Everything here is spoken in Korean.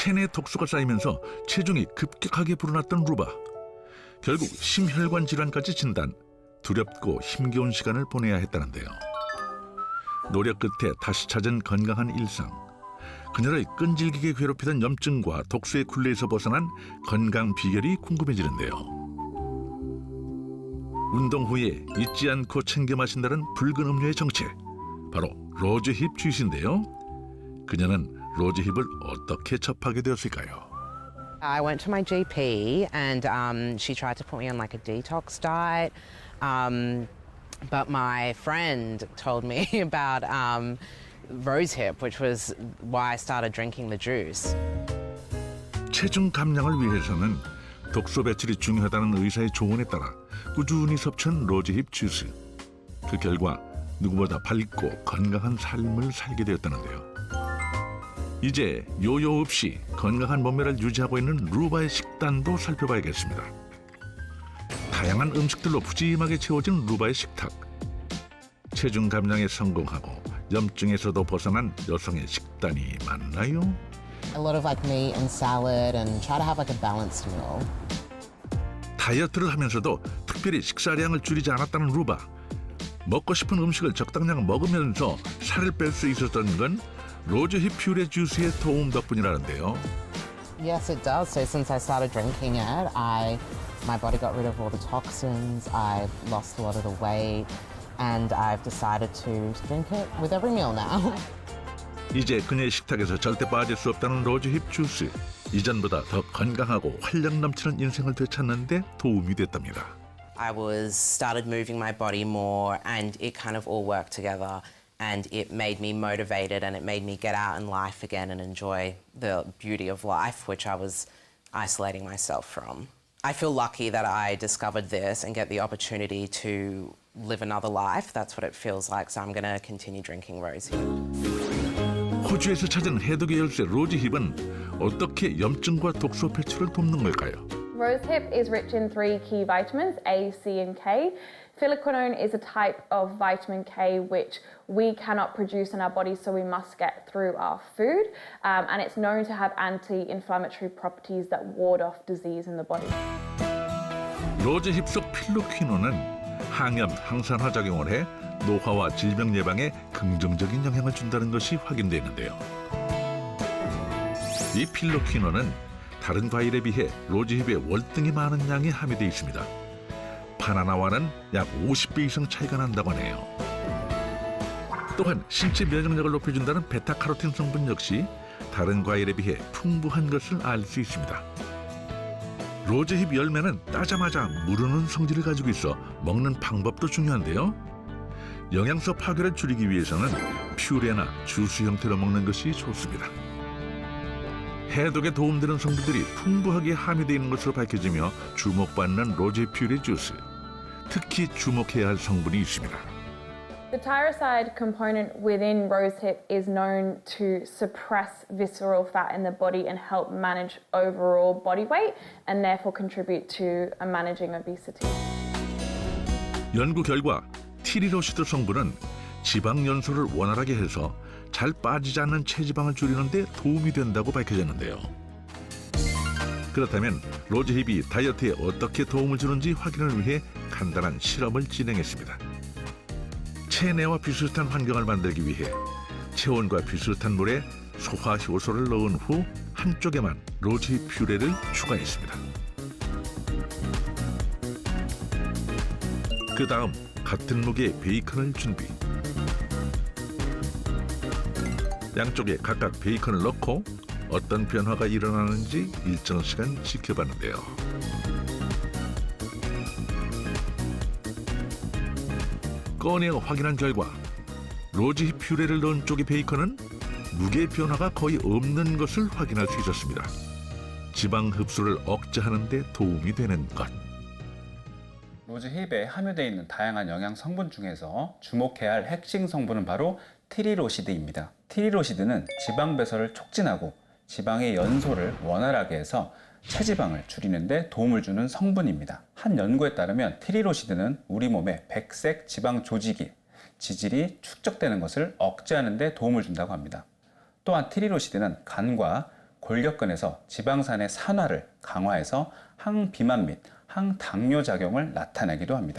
체내 독소가 쌓이면서 체중이 급격하게 불어났던 루바. 결국 심혈관 질환까지 진단. 두렵고 힘겨운 시간을 보내야 했다는데요. 노력 끝에 다시 찾은 건강한 일상. 그녀를 끈질기게 괴롭히던 염증과 독소의 굴레에서 벗어난 건강 비결이 궁금해지는데요. 운동 후에 잊지 않고 챙겨 마신다는 붉은 음료의 정체. 바로 로즈힙 주스인데요. 그녀는 로즈힙을 어떻게 접하게 되었을까요? I went to my GP and um, she tried to put me on like a detox diet. Um, but my friend told me about um, rosehip, which was why I started drinking the juice. 체중 감량을 위해서는 독소 배출이 중요하다는 의사의 조언에 따라 꾸준히 섭취한 로즈힙 주스. 그 결과 누구보다 밝고 건강한 삶을 살게 되었다는데요. 이제 요요 없이 건강한 몸매를 유지하고 있는 루바의 식단도 살펴봐야겠습니다. 다양한 음식들로 푸짐하게 채워진 루바의 식탁. 체중 감량에 성공하고 염증에서도 벗어난 여성의 식단이 맞나요? A lot of like meat and salad and try to have like a balanced meal. 다이어트를 하면서도 특별히 식사량을 줄이지 않았다는 루바. 먹고 싶은 음식을 적당량 먹으면서 살을 뺄 수 있었던 건 로즈힙 퓨레 주스의 도움 덕분이라는데요. Yes, it does. So since I started drinking it, I my body got rid of all the toxins. I lost a lot of the weight, and I've decided to drink it with every meal now. 이제 그녀의 식탁에서 절대 빠질 수 없다는 로즈힙 주스. 이전보다 더 건강하고 활력 넘치는 인생을 되찾는데 도움이 됐답니다. I was started moving my body more, and it kind of all worked together. And it made me motivated, and it made me get out in life again and enjoy the beauty of life, which I was isolating myself from. I feel lucky that I discovered this and get the opportunity to live another life. That's what it feels like. So I'm going to continue drinking rosehip. 호주에서 찾은 해독의 열쇠 로즈힙은 어떻게 염증과 독소 배출을 돕는 걸까요? Rosehip is rich in three key vitamins A, C, and K. Phylloquinone is a type of vitamin K which we cannot produce in our body, so we must get through our food. Um, and it's known to have anti inflammatory properties that ward off disease in the body. 로즈 힙 속 필로퀴노는 항염, 항산화 작용을 해 노화와 질병 예방에 긍정적인 영향을 준다는 것이 확인되는데요. 이 필로퀴노는 다른 과일에 비해 로즈힙에 월등히 많은 양이 함유되어 있습니다. 바나나와는 약 50배 이상 차이가 난다고 하네요. 또한 신체 면역력을 높여준다는 베타카로틴 성분 역시 다른 과일에 비해 풍부한 것을 알 수 있습니다. 로즈힙 열매는 따자마자 무르는 성질을 가지고 있어 먹는 방법도 중요한데요. 영양소 파괴를 줄이기 위해서는 퓨레나 주스 형태로 먹는 것이 좋습니다. 해독에 도움되는 성분들이 풍부하게 함유되어 있는 것으로 밝혀지며 주목받는 로제 퓨레 주스. 특히 주목해야 할 성분이 있습니다. The tyroside component within rosehip is known to suppress visceral fat in the body and help manage overall body weight and therefore contribute to uh, managing obesity. 연구 결과 티리로시드 성분은 지방 연소를 원활하게 해서 잘 빠지지 않는 체지방을 줄이는 데 도움이 된다고 밝혀졌는데요. 그렇다면 로즈힙이 다이어트에 어떻게 도움을 주는지 확인을 위해 간단한 실험을 진행했습니다. 체내와 비슷한 환경을 만들기 위해 체온과 비슷한 물에 소화 효소를 넣은 후 한쪽에만 로즈힙 퓨레를 추가했습니다. 그 다음 같은 무게의 베이컨을 준비. 양쪽에 각각 베이컨을 넣고 어떤 변화가 일어나는지 일정 시간 지켜봤는데요. 꺼내어 확인한 결과 로즈힙 퓨레를 넣은 쪽의 베이컨은 무게 변화가 거의 없는 것을 확인할 수 있었습니다. 지방 흡수를 억제하는 데 도움이 되는 것. 로즈 힙에 함유되어 있는 다양한 영양 성분 중에서 주목해야 할 핵심 성분은 바로 트리로시드입니다. 트리로시드는 지방 배설을 촉진하고 지방의 연소를 원활하게 해서 체지방을 줄이는 데 도움을 주는 성분입니다. 한 연구에 따르면 트리로시드는 우리 몸의 백색 지방 조직이 지질이 축적되는 것을 억제하는 데 도움을 준다고 합니다. 또한 트리로시드는 간과 골격근에서 지방산의 산화를 강화해서 항비만 및 항당뇨 작용을 나타내기도 합니다.